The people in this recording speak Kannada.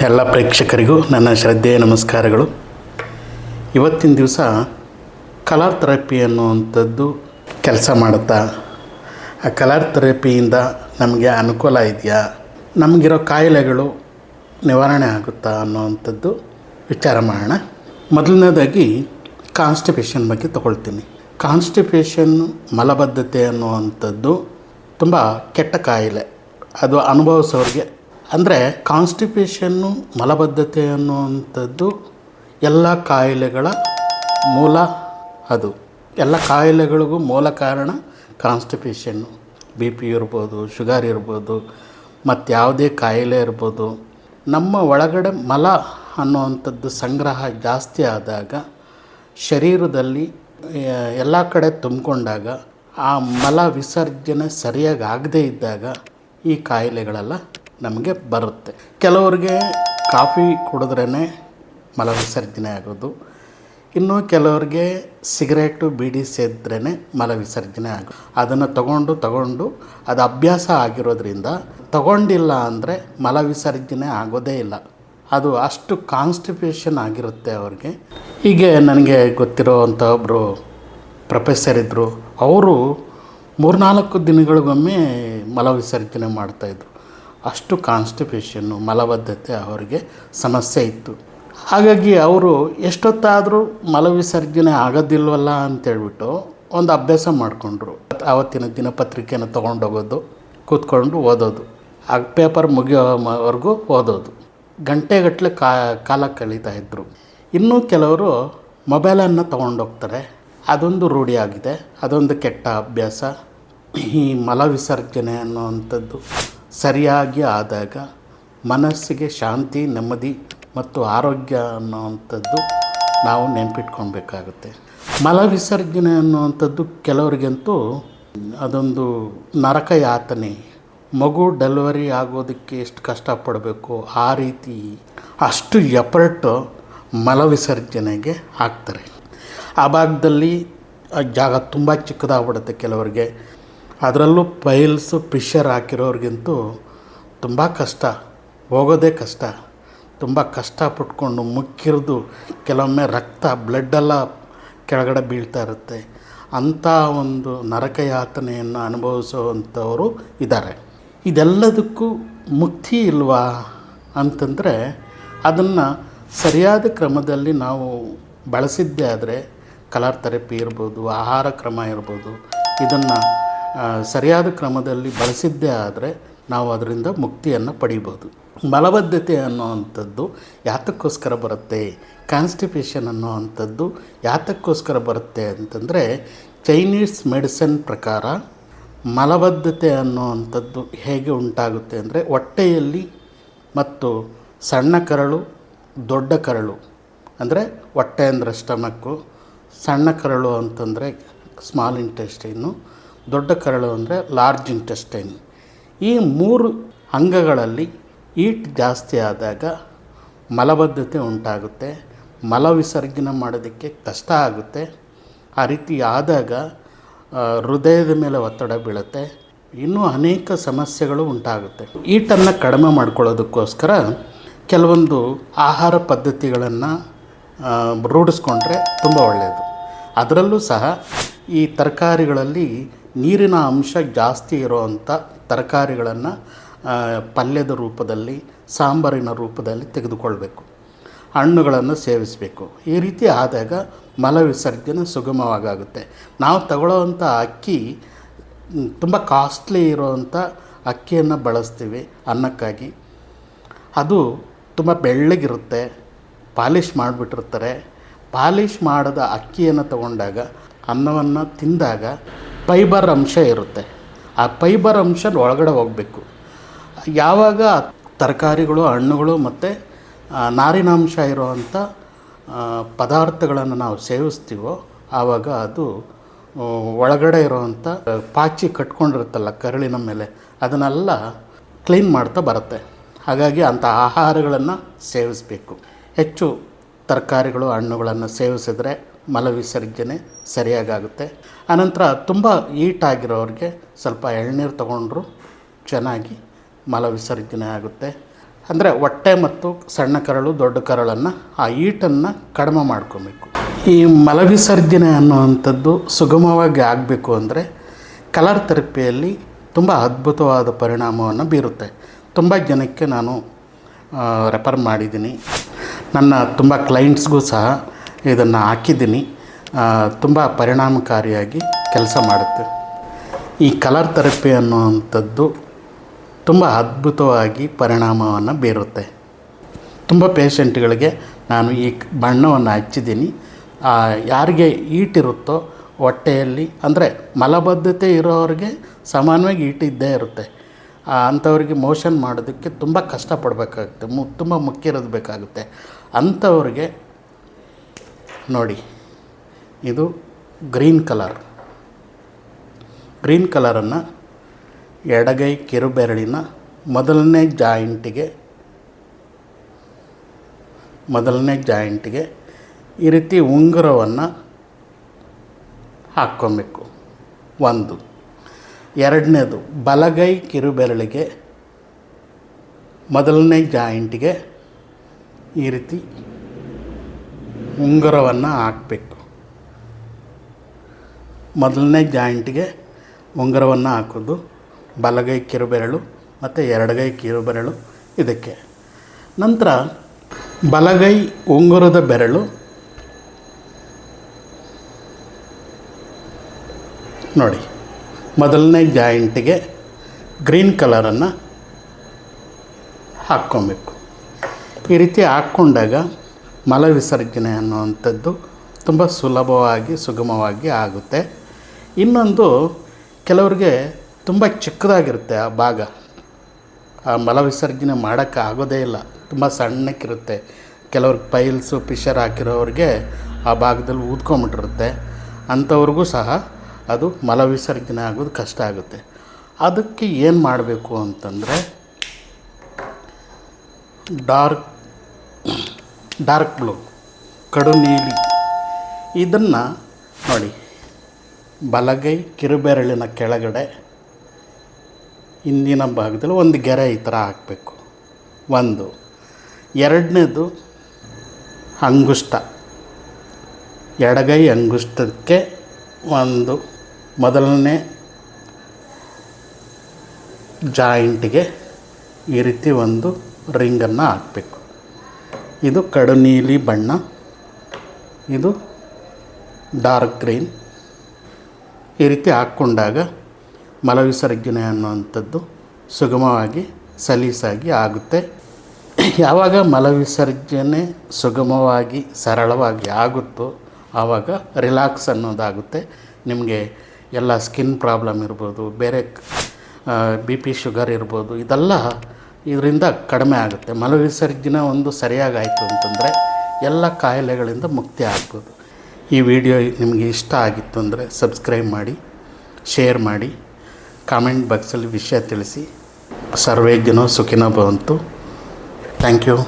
ಎಲ್ಲ ಪ್ರೇಕ್ಷಕರಿಗೂ ನನ್ನ ಶ್ರದ್ಧೆಯ ನಮಸ್ಕಾರಗಳು. ಇವತ್ತಿನ ದಿವಸ ಕಲರ್ ಥೆರಪಿ ಅನ್ನುವಂಥದ್ದು ಕೆಲಸ ಮಾಡುತ್ತಾ? ಆ ಕಲರ್ ಥೆರಪಿಯಿಂದ ನಮಗೆ ಅನುಕೂಲ ಇದೆಯಾ? ನಮಗಿರೋ ಕಾಯಿಲೆಗಳು ನಿವಾರಣೆ ಆಗುತ್ತಾ ಅನ್ನುವಂಥದ್ದು ವಿಚಾರ ಮಾಡೋಣ. ಮೊದಲನೇದಾಗಿ ಕಾನ್ಸ್ಟಿಪೇಷನ್ ಬಗ್ಗೆ ತಗೊಳ್ತೀನಿ. ಕಾನ್ಸ್ಟಿಪೇಷನ್ ಮಲಬದ್ಧತೆ ಅನ್ನುವಂಥದ್ದು ತುಂಬ ಕೆಟ್ಟ ಕಾಯಿಲೆ. ಅದು ಅನುಭವಿಸೋರಿಗೆ ಅಂದರೆ ಕಾನ್ಸ್ಟಿಪೇಷನ್ನು ಮಲಬದ್ಧತೆ ಅನ್ನುವಂಥದ್ದು ಎಲ್ಲ ಕಾಯಿಲೆಗಳ ಮೂಲ ಅದು. ಎಲ್ಲ ಕಾಯಿಲೆಗಳಿಗೂ ಮೂಲ ಕಾರಣ ಕಾನ್ಸ್ಟಿಪೇಷನ್ನು ಬಿ ಪಿ ಇರ್ಬೋದು, ಶುಗರ್ ಇರ್ಬೋದು, ಮತ್ತು ಯಾವುದೇ ಕಾಯಿಲೆ ಇರ್ಬೋದು. ನಮ್ಮ ಒಳಗಡೆ ಮಲ ಅನ್ನುವಂಥದ್ದು ಸಂಗ್ರಹ ಜಾಸ್ತಿ ಆದಾಗ, ಶರೀರದಲ್ಲಿ ಎಲ್ಲ ಕಡೆ ತುಂಬಿಕೊಂಡಾಗ, ಆ ಮಲ ವಿಸರ್ಜನೆ ಸರಿಯಾಗಿ ಆಗದೇ ಇದ್ದಾಗ ಈ ಕಾಯಿಲೆಗಳೆಲ್ಲ ನಮಗೆ ಬರುತ್ತೆ. ಕೆಲವರಿಗೆ ಕಾಫಿ ಕುಡಿದ್ರೇ ಮಲ ವಿಸರ್ಜನೆ ಆಗೋದು. ಇನ್ನು ಕೆಲವರಿಗೆ ಸಿಗರೇಟು, ಬೀಡಿ ಸೇದ್ರೇ ಮಲ ವಿಸರ್ಜನೆ ಆಗೋದು. ಅದನ್ನು ತಗೊಂಡು ತಗೊಂಡು ಅದು ಅಭ್ಯಾಸ ಆಗಿರೋದ್ರಿಂದ ತಗೊಂಡಿಲ್ಲ ಅಂದರೆ ಮಲ ವಿಸರ್ಜನೆ ಆಗೋದೇ ಇಲ್ಲ. ಅದು ಅಷ್ಟು ಕಾನ್ಸ್ಟಿಪೇಷನ್ ಆಗಿರುತ್ತೆ ಅವ್ರಿಗೆ. ಹೀಗೆ ನನಗೆ ಗೊತ್ತಿರೋ ಅಂಥ ಒಬ್ಬರು ಪ್ರೊಫೆಸರ್ ಇದ್ದರು ಅವರು ಮೂರ್ನಾಲ್ಕು ದಿನಗಳಿಗೊಮ್ಮೆ ಮಲ ವಿಸರ್ಜನೆ ಮಾಡ್ತಾಯಿದ್ರು ಅಷ್ಟು ಕಾನ್ಸ್ಟಿಪೇಷನ್ನು ಮಲಬದ್ಧತೆ ಅವರಿಗೆ ಸಮಸ್ಯೆ ಇತ್ತು. ಹಾಗಾಗಿ ಅವರು ಎಷ್ಟೊತ್ತಾದರೂ ಮಲವಿಸರ್ಜನೆ ಆಗೋದಿಲ್ವಲ್ಲ ಅಂತೇಳ್ಬಿಟ್ಟು ಒಂದು ಅಭ್ಯಾಸ ಮಾಡಿಕೊಂಡ್ರು. ಆವತ್ತಿನ ದಿನಪತ್ರಿಕೆನ ತೊಗೊಂಡೋಗೋದು, ಕೂತ್ಕೊಂಡು ಓದೋದು. ಆ ಪೇಪರ್ ಮುಗಿಯೋವರೆಗೂ ಓದೋದು. ಗಂಟೆಗಟ್ಟಲೆ ಕಾ, ಕಾಲ ಕಳೀತಾ ಇದ್ದರು ಇನ್ನೂ ಕೆಲವರು ಮೊಬೈಲನ್ನು ತೊಗೊಂಡೋಗ್ತಾರೆ. ಅದೊಂದು ರೂಢಿಯಾಗಿದೆ ಅದೊಂದು ಕೆಟ್ಟ ಅಭ್ಯಾಸ. ಈ ಮಲವಿಸರ್ಜನೆ ಅನ್ನುವಂಥದ್ದು. ಸರಿಯಾಗಿ ಆದಾಗ ಮನಸ್ಸಿಗೆ ಶಾಂತಿ, ನೆಮ್ಮದಿ ಮತ್ತು ಆರೋಗ್ಯ ಅನ್ನೋವಂಥದ್ದು ನಾವು ನೆನಪಿಟ್ಕೊಳ್ಬೇಕಾಗುತ್ತೆ. ಮಲ ವಿಸರ್ಜನೆ ಅನ್ನುವಂಥದ್ದು ಕೆಲವರಿಗಂತೂ ಅದೊಂದು ನರಕ ಯಾತನೆ. ಮಗು ಡೆಲಿವರಿ ಆಗೋದಕ್ಕೆ ಎಷ್ಟು ಕಷ್ಟಪಡಬೇಕು, ಆ ರೀತಿ ಅಷ್ಟು ಎಫರ್ಟು ಮಲ ವಿಸರ್ಜನೆಗೆ ಹಾಕ್ತಾರೆ. ಆ ಭಾಗದಲ್ಲಿ ಜಾಗ ತುಂಬ ಚಿಕ್ಕದಾಗ್ಬಿಡುತ್ತೆ ಕೆಲವರಿಗೆ. ಅದರಲ್ಲೂ ಪೈಲ್ಸು ಪಿಶರ್ ಹಾಕಿರೋರಿಗಂತೂ ತುಂಬ ಕಷ್ಟ, ಹೋಗೋದೇ ಕಷ್ಟ. ತುಂಬ ಕಷ್ಟಪಟ್ಕೊಂಡು ಮುಕ್ಕಿರಿದು ಕೆಲವೊಮ್ಮೆ ರಕ್ತ ಬ್ಲಡ್ಡೆಲ್ಲ ಕೆಳಗಡೆ ಬೀಳ್ತಾ ಇರುತ್ತೆ. ಅಂಥ ಒಂದು ನರಕಯಾತನೆಯನ್ನು ಅನುಭವಿಸುವಂಥವರು ಇದ್ದಾರೆ. ಇದೆಲ್ಲದಕ್ಕೂ ಮುಕ್ತಿ ಇಲ್ವಾ ಅಂತಂದರೆ ಅದನ್ನು ಸರಿಯಾದ ಕ್ರಮದಲ್ಲಿ ನಾವು ಬಳಸಿದ್ದೇ ಆದರೆ ಕಲರ್ ಥೆರಪಿ ಇರ್ಬೋದು, ಆಹಾರ ಕ್ರಮ ಇರ್ಬೋದು, ಇದನ್ನು ಸರಿಯಾದ ಕ್ರಮದಲ್ಲಿ ಬಳಸಿದ್ದೇ ಆದರೆ ನಾವು ಅದರಿಂದ ಮುಕ್ತಿಯನ್ನು ಪಡಿಬೋದು. ಮಲಬದ್ಧತೆ ಅನ್ನೋವಂಥದ್ದು ಯಾತಕ್ಕೋಸ್ಕರ ಬರುತ್ತೆ? ಕಾನ್ಸ್ಟಿಪೇಷನ್ ಅನ್ನೋವಂಥದ್ದು ಯಾತಕ್ಕೋಸ್ಕರ ಬರುತ್ತೆ ಅಂತಂದರೆ ಚೈನೀಸ್ ಮೆಡಿಸನ್ ಪ್ರಕಾರ ಮಲಬದ್ಧತೆ ಅನ್ನೋವಂಥದ್ದು ಹೇಗೆ ಉಂಟಾಗುತ್ತೆ ಅಂದರೆ ಹೊಟ್ಟೆಯಲ್ಲಿ ಮತ್ತು ಸಣ್ಣ ಕರಳು, ದೊಡ್ಡ ಕರಳು, ಅಂದರೆ ಹೊಟ್ಟೆ ಅಂದರೆ ಸ್ಟಮಕ್ಕು ಸಣ್ಣ ಕರಳು ಅಂತಂದರೆ ಸ್ಮಾಲ್ ಇಂಟೆಸ್ಟೈನು ದೊಡ್ಡ ಕರಳು ಅಂದರೆ ಲಾರ್ಜ್ ಇಂಟೆಸ್ಟೈನ್ ಈ ಮೂರು ಅಂಗಗಳಲ್ಲಿ ಈಟ್ ಜಾಸ್ತಿ ಆದಾಗ ಮಲಬದ್ಧತೆ ಉಂಟಾಗುತ್ತೆ, ಮಲ ವಿಸರ್ಜನೆ ಮಾಡೋದಕ್ಕೆ ಕಷ್ಟ ಆಗುತ್ತೆ. ಆ ರೀತಿ ಆದಾಗ ಹೃದಯದ ಮೇಲೆ ಒತ್ತಡ ಬೀಳುತ್ತೆ, ಇನ್ನೂ ಅನೇಕ ಸಮಸ್ಯೆಗಳು ಉಂಟಾಗುತ್ತೆ. ಈಟನ್ನು ಕಡಿಮೆ ಮಾಡ್ಕೊಳ್ಳೋದಕ್ಕೋಸ್ಕರ ಕೆಲವೊಂದು ಆಹಾರ ಪದ್ಧತಿಗಳನ್ನು ರೂಢಿಸ್ಕೊಂಡ್ರೆ ತುಂಬ ಒಳ್ಳೆಯದು ಅದರಲ್ಲೂ ಸಹ ಈ ತರಕಾರಿಗಳಲ್ಲಿ ನೀರಿನ ಅಂಶ ಜಾಸ್ತಿ ಇರೋವಂಥ ತರಕಾರಿಗಳನ್ನು ಪಲ್ಯದ ರೂಪದಲ್ಲಿ, ಸಾಂಬಾರಿನ ರೂಪದಲ್ಲಿ ತೆಗೆದುಕೊಳ್ಬೇಕು. ಹಣ್ಣುಗಳನ್ನು ಸೇವಿಸಬೇಕು. ಈ ರೀತಿ ಆದಾಗ ಮಲವಿಸರ್ಜನೆ ಸುಗಮವಾಗುತ್ತೆ. ನಾವು ತಗೊಳ್ಳೋವಂಥ ಅಕ್ಕಿ ತುಂಬ ಕಾಸ್ಟ್ಲಿ ಇರೋವಂಥ ಅಕ್ಕಿಯನ್ನು ಬಳಸ್ತೀವಿ ಅನ್ನಕ್ಕಾಗಿ. ಅದು ತುಂಬ ಬೆಳ್ಳಗಿರುತ್ತೆ ಪಾಲಿಷ್ ಮಾಡಿಬಿಟ್ಟಿರ್ತಾರೆ. ಪಾಲಿಷ್ ಮಾಡದ ಅಕ್ಕಿಯನ್ನು ತಗೊಂಡಾಗ, ಅನ್ನವನ್ನು ತಿಂದಾಗ ಫೈಬರ್ ಅಂಶ ಇರುತ್ತೆ. ಆ ಫೈಬರ್ ಅಂಶ ಒಳಗಡೆ ಹೋಗಬೇಕು. ಯಾವಾಗ ತರಕಾರಿಗಳು, ಹಣ್ಣುಗಳು ಮತ್ತು ನಾರಿನಾಂಶ ಇರುವಂಥ ಪದಾರ್ಥಗಳನ್ನು ನಾವು ಸೇವಿಸ್ತೀವೋ ಆವಾಗ ಅದು ಒಳಗಡೆ ಇರುವಂಥ ಪಾಚಿ ಕಟ್ಕೊಂಡಿರುತ್ತಲ್ಲ ಕರಳಿನ ಮೇಲೆ, ಅದನ್ನೆಲ್ಲ ಕ್ಲೀನ್ ಮಾಡ್ತಾ ಬರುತ್ತೆ. ಹಾಗಾಗಿ ಅಂಥ ಆಹಾರಗಳನ್ನು ಸೇವಿಸಬೇಕು. ಹೆಚ್ಚು ತರಕಾರಿಗಳು, ಹಣ್ಣುಗಳನ್ನು ಸೇವಿಸಿದ್ರೆ ಮಲ ವಿಸರ್ಜನೆ ಸರಿಯಾಗುತ್ತೆ ಆನಂತರ ತುಂಬ ಈಟಾಗಿರೋರಿಗೆ ಸ್ವಲ್ಪ ಎಳ್ನೀರು ತಗೊಂಡ್ರು ಚೆನ್ನಾಗಿ ಮಲವಿಸರ್ಜನೆ ಆಗುತ್ತೆ. ಅಂದರೆ ಹೊಟ್ಟೆ ಮತ್ತು ಸಣ್ಣ ಕರಳು, ದೊಡ್ಡ ಕರಳನ್ನು ಆ ಈಟನ್ನು ಕಡಿಮೆ ಮಾಡ್ಕೊಬೇಕು. ಈ ಮಲವಿಸರ್ಜನೆ ಅನ್ನುವಂಥದ್ದು ಸುಗಮವಾಗಿ ಆಗಬೇಕು ಅಂದರೆ ಕಲರ್ ಥೆರಪಿಯಲ್ಲಿ ತುಂಬ ಅದ್ಭುತವಾದ ಪರಿಣಾಮವನ್ನು ಬೀರುತ್ತೆ. ತುಂಬ ಜನಕ್ಕೆ ನಾನು ರೆಫರ್ ಮಾಡಿದ್ದೀನಿ. ನನ್ನ ತುಂಬ ಕ್ಲೈಂಟ್ಸ್ಗೂ ಸಹ ಇದನ್ನು ಹಾಕಿದ್ದೀನಿ. ತುಂಬ ಪರಿಣಾಮಕಾರಿಯಾಗಿ ಕೆಲಸ ಮಾಡುತ್ತೆ. ಈ ಕಲರ್ ಥೆರಪಿ ಅನ್ನುವಂಥದ್ದು ತುಂಬ ಅದ್ಭುತವಾಗಿ ಪರಿಣಾಮವನ್ನು ಬೀರುತ್ತೆ. ತುಂಬ ಪೇಷಂಟ್ಗಳಿಗೆ ನಾನು ಈ ಬಣ್ಣವನ್ನು ಹಚ್ಚಿದ್ದೀನಿ. ಯಾರಿಗೆ ಈಟಿರುತ್ತೋ ಹೊಟ್ಟೆಯಲ್ಲಿ, ಅಂದರೆ ಮಲಬದ್ಧತೆ ಇರೋರಿಗೆ ಸಾಮಾನ್ಯವಾಗಿ ಈಟಿದ್ದೇ ಇರುತ್ತೆ. ಅಂಥವ್ರಿಗೆ ಮೋಷನ್ ಮಾಡೋದಕ್ಕೆ ತುಂಬ ಕಷ್ಟಪಡಬೇಕಾಗುತ್ತೆ. ಮು, ತುಂಬ ಮುಖ್ಯ ಬೇಕಾಗುತ್ತೆ. ಅಂಥವ್ರಿಗೆ ನೋಡಿ, ಇದು ಗ್ರೀನ್ ಕಲರ್. ಗ್ರೀನ್ ಕಲರನ್ನು ಎಡಗೈ ಕಿರುಬೆರಳಿನ ಮೊದಲನೇ ಜಾಯಿಂಟಿಗೆ ಮೊದಲನೇ ಜಾಯಿಂಟಿಗೆ ಈ ರೀತಿ ಉಂಗುರವನ್ನು ಹಾಕ್ಕೊಬೇಕು. ಒಂದು. ಎರಡನೇದು, ಬಲಗೈ ಕಿರುಬೆರಳಿಗೆ ಮೊದಲನೇ ಜಾಯಿಂಟಿಗೆ ಈ ರೀತಿ ಉಂಗುರವನ್ನು ಹಾಕಬೇಕು. ಮೊದಲನೇ ಜಾಯಿಂಟಿಗೆ ಉಂಗುರವನ್ನು ಹಾಕೋದು, ಬಲಗೈ ಕಿರುಬೆರಳು ಮತ್ತು ಎರಡಗೈ ಕಿರುಬೆರಳು ಇದಕ್ಕೆ. ನಂತರ ಬಲಗೈ ಉಂಗುರದ ಬೆರಳು ನೋಡಿ, ಮೊದಲನೇ ಜಾಯಿಂಟಿಗೆ ಗ್ರೀನ್ ಕಲರನ್ನು ಹಾಕ್ಕೊಬೇಕು. ಈ ರೀತಿ ಹಾಕ್ಕೊಂಡಾಗ ಮಲವಿಸರ್ಜನೆ ಅನ್ನುವಂಥದ್ದು ತುಂಬ ಸುಲಭವಾಗಿ, ಸುಗಮವಾಗಿ ಆಗುತ್ತೆ. ಇನ್ನೊಂದು ಕೆಲವ್ರಿಗೆ ತುಂಬ ಚಿಕ್ಕದಾಗಿರುತ್ತೆ ಆ ಭಾಗ. ಆ ಮಲವಿಸರ್ಜನೆ ಮಾಡೋಕ್ಕೆ ಆಗೋದೇ ಇಲ್ಲ. ತುಂಬ ಸಣ್ಣಕ್ಕಿರುತ್ತೆ. ಕೆಲವ್ರಿಗೆ ಪೈಲ್ಸು ಪಿಷರ್ ಹಾಕಿರೋರಿಗೆ ಆ ಭಾಗದಲ್ಲಿ ಊದ್ಕೊಂಬಿಟ್ಟಿರುತ್ತೆ. ಅಂಥವ್ರಿಗೂ ಸಹ ಅದು ಮಲವಿಸರ್ಜನೆ ಆಗೋದು ಕಷ್ಟ ಆಗುತ್ತೆ. ಅದಕ್ಕೆ ಏನು ಮಾಡಬೇಕು ಅಂತಂದರೆ, ಡಾರ್ಕ್ ಡಾರ್ಕ್ ಬ್ಲೂ, ಕಡು ನೀಲಿ. ಇದನ್ನು ನೋಡಿ, ಬಲಗೈ ಕಿರುಬೆರಳಿನ ಕೆಳಗಡೆ ಹಿಂದಿನ ಭಾಗದಲ್ಲಿ ಒಂದು ಗೆರೆ ಈ ಥರ ಹಾಕಬೇಕು. ಒಂದು. ಎರಡನೇದು ಅಂಗುಷ್ಟ. ಎಡಗೈ ಅಂಗುಷ್ಟಕ್ಕೆ ಒಂದು, ಮೊದಲನೇ ಜಾಯಿಂಟಿಗೆ ಈ ರೀತಿ ಒಂದು ರಿಂಗನ್ನು ಹಾಕಬೇಕು. ಇದು ಕಡು ನೀಲಿ ಬಣ್ಣ, ಇದು ಡಾರ್ಕ್ ಗ್ರೀನ್ ಈ ರೀತಿ ಹಾಕ್ಕೊಂಡಾಗ ಮಲವಿಸರ್ಜನೆ ಅನ್ನುವಂಥದ್ದು ಸುಗಮವಾಗಿ, ಸಲೀಸಾಗಿ ಆಗುತ್ತೆ. ಯಾವಾಗ ಮಲವಿಸರ್ಜನೆ ಸುಗಮವಾಗಿ, ಸರಳವಾಗಿ ಆಗುತ್ತೋ ಆವಾಗ ರಿಲ್ಯಾಕ್ಸ್ ಅನ್ನೋದಾಗುತ್ತೆ. ನಿಮಗೆ ಎಲ್ಲ ಸ್ಕಿನ್ ಪ್ರಾಬ್ಲಮ್ ಇರ್ಬೋದು, ಬೇರೆ ಬಿ ಪಿ ಶುಗರ್ ಇರ್ಬೋದು, ಇದೆಲ್ಲ ಇದರಿಂದ ಕಡಿಮೆ ಆಗುತ್ತೆ. ಮಲವಿಸರ್ಜನೆ ಒಂದು ಸರಿಯಾಗಿ ಆಯಿತು ಅಂತಂದರೆ ಎಲ್ಲ ಕಾಯಿಲೆಗಳಿಂದ ಮುಕ್ತಿ ಆಗ್ಬೋದು. ಈ ವಿಡಿಯೋ ನಿಮಗೆ ಇಷ್ಟ ಆಗಿತ್ತು ಅಂದರೆ ಸಬ್ಸ್ಕ್ರೈಬ್ ಮಾಡಿ, ಶೇರ್ ಮಾಡಿ, ಕಾಮೆಂಟ್ ಬಾಕ್ಸಲ್ಲಿ ವಿಷಯ ತಿಳಿಸಿ. ಸರ್ವೇ ಸುಖಿನೋ ಬಂತು ಥ್ಯಾಂಕ್ ಯು.